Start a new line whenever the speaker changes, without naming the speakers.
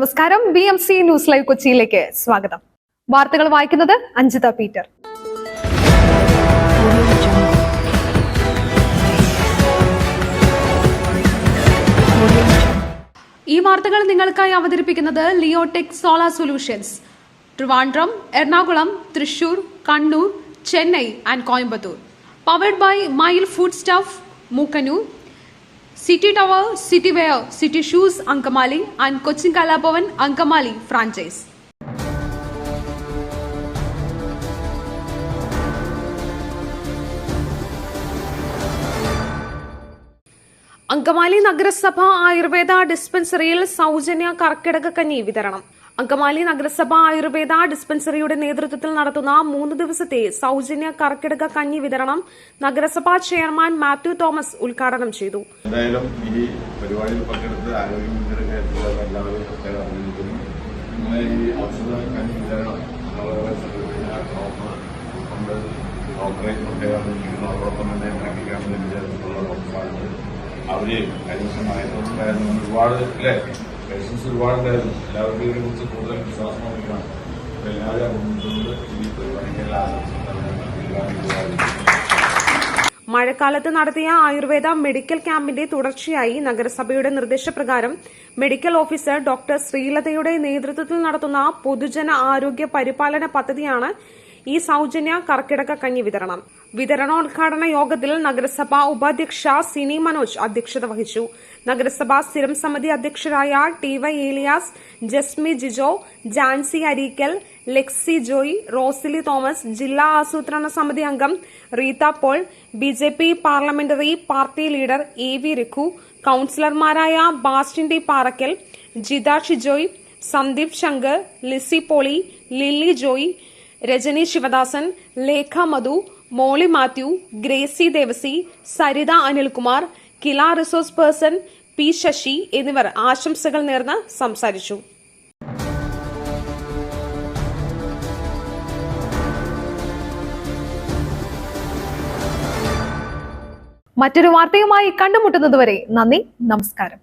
നമസ്കാരം. B M C news live കൊച്ചിയിലേക്ക് സ്വാഗതം. വാർത്തകൾ വായിക്കുന്നത് അഞ്ജിത പീറ്റർ. ഈ വാർത്തകൾ നിങ്ങൾക്കായി അവതരിപ്പിക്കുന്നത് Leotech solar solutions. Trivandrum Ernakulam Thrissur Kannur Chennai and Coimbatore. Powered by mile food stuff Mookkannoor city tower city wear city shoes Angamaly and Cochin Kalabhavan Angamaly franchise Angamaly നഗരസഭ ആയുർവേദ ഡിസ്പെൻസറിയിൽ സൗജന്യ കർക്കിടക കഞ്ഞി വിതരണം. അങ്കമാലി നഗരസഭ ആയുർവേദ ഡിസ്പെൻസറിയുടെ നേതൃത്വത്തിൽ നടത്തുന്ന മൂന്ന് ദിവസത്തെ സൗജന്യ കർക്കിടക കഞ്ഞി വിതരണം നഗരസഭാ ചെയർമാൻ മാത്യു തോമസ് ഉദ്ഘാടനം ചെയ്തു.
എന്തായാലും ഈ പരിപാടിയിൽ പങ്കെടുത്ത് ആരോഗ്യമന്ത്രിയുടെ അവരെയും കൈവശമായതുകൊണ്ടായിരുന്നു ഒരുപാട് അല്ലേ? പേഷ്യൻസ് ഒരുപാടുണ്ടായിരുന്നു. എല്ലാവർക്കും ഇതിനെ കുറിച്ച് കൂടുതൽ വിശ്വാസം നോക്കിയാണ് അപ്പൊ എല്ലാവരും
മഴക്കാലത്ത് നടത്തിയ ആയുർവേദ മെഡിക്കൽ ക്യാമ്പിന്റെ തുടർച്ചയായി നഗരസഭയുടെ നിർദ്ദേശപ്രകാരം മെഡിക്കൽ ഓഫീസർ ഡോക്ടർ ശ്രീലതയുടെ നേതൃത്വത്തിൽ നടത്തുന്ന പൊതുജന ആരോഗ്യ പരിപാലന പദ്ധതിയാണ് ഈ സൗജന്യ കർക്കിടക കഞ്ഞി വിതരണം. വിതരണോദ്ഘാടന യോഗത്തിൽ നഗരസഭാ ഉപാധ്യക്ഷ സിനി മനോജ് അധ്യക്ഷത വഹിച്ചു. നഗരസഭാ സ്ഥിരം സമിതി അധ്യക്ഷരായ ടി വൈ ഏലിയാസ് ജസ്മി ജിജോ ജാൻസി അരീക്കൽ ലെക്സി ജോയ് റോസിലി തോമസ് ജില്ലാ ആസൂത്രണ സമിതി അംഗം Reetha Paul B J P parliamentary party leader A V Raghu കൌൺസിലർമാരായ Bastin T Parakkal Jitha Shijoy Sandeep Shankar Lissy Poly Lilly Joy Rajani Sivadasan Lekha Madhu Molly Mathew Gracy Devassy Saritha Anilkumar KILA resource person P Sasi എന്നിവർ ആശംസകൾ നേർന്ന് സംസാരിച്ചു. മറ്റൊരു വാർത്തയുമായി കണ്ടുമുട്ടുന്നതുവരെ നന്ദി നമസ്കാരം.